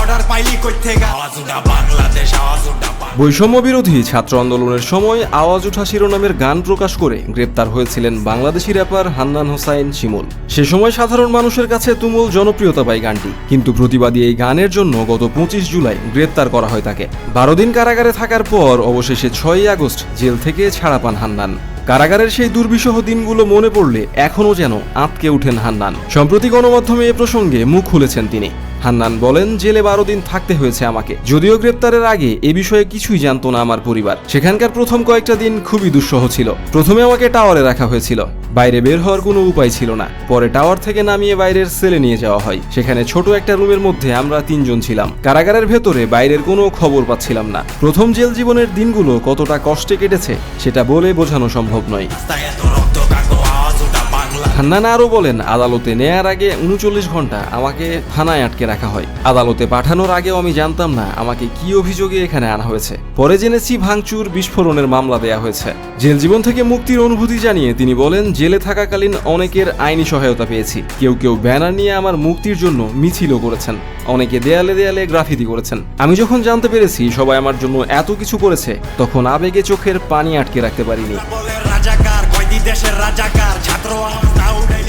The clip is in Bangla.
অর্ডার বৈষম্য বিরোধী ছাত্র আন্দোলনের সময় আওয়াজ ওঠা শিরোনামের গান প্রকাশ করে গ্রেপ্তার হয়েছিলেন বাংলাদেশি র্যাপার হান্নান হোসাইন শিমুল। সে সময় সাধারণ মানুষের কাছে তুমুল জনপ্রিয়তা পায় গানটি, কিন্তু প্রতিবাদী এই গানের জন্য গত পঁচিশ জুলাই গ্রেপ্তার করা হয় তাকে। বারো দিন কারাগারে থাকার পর অবশেষে ছয়ই আগস্ট জেল থেকে ছাড়া পান হান্নান। কারাগারের সেই দুর্বিষহ দিনগুলো মনে পড়লে এখনও যেন আঁতকে উঠেন হান্নান। সম্প্রতি গণমাধ্যমে এ প্রসঙ্গে মুখ খুলেছেন তিনি। হান্নান বলেন, জেলে বারো দিন থাকতে হয়েছে আমাকে। যদিও গ্রেপ্তারের আগে এ বিষয়ে কিছুই জানতো না আমার পরিবার। সেখানকার প্রথম কয়েকটা দিন খুবই দুঃসহ ছিল। প্রথমে আমাকে টাওয়ারে রাখা হয়েছিল। বাইরে বের হওয়ার কোনো উপায় ছিল না। পরে টাওয়ার থেকে নামিয়ে বাইরের সেলে নিয়ে যাওয়া হয়। সেখানে ছোট একটা রুমের মধ্যে আমরা তিনজন ছিলাম। কারাগারের ভেতরে বাইরের কোনো খবর পাচ্ছিলাম না। প্রথম জেল জীবনের দিনগুলো কতটা কষ্টে কেটেছে, সেটা বলে বোঝানো সম্ভব নয়। হান্নান আরও বলেন, আদালতে নেয়ার আগে উনচল্লিশ ঘণ্টা আমাকে থানায় আটকে রাখা হয়। আদালতে পাঠানোর আগেও আমি জানতাম না আমাকে কি অভিযোগে এখানে আনা হয়েছে। পরে জেনেছি ভাঙচুর, বিস্ফোরণের মামলা দেয়া হয়েছে। জেল জীবন থেকে মুক্তির অনুভূতি জানিয়ে তিনি বলেন, জেলে থাকাকালীন অনেকের আইনি সহায়তা পেয়েছি। কেউ কেউ ব্যানার নিয়ে আমার মুক্তির জন্য মিছিলও করেছেন। অনেকে দেয়ালে দেয়ালে গ্রাফিতি করেছেন। আমি যখন জানতে পেরেছি সবাই আমার জন্য এত কিছু করেছে, তখন আবেগে চোখের পানি আটকে রাখতে পারিনি। রাজাকার দেশের রাজাকার ছাত্র আওয়াজ না উঠাইলে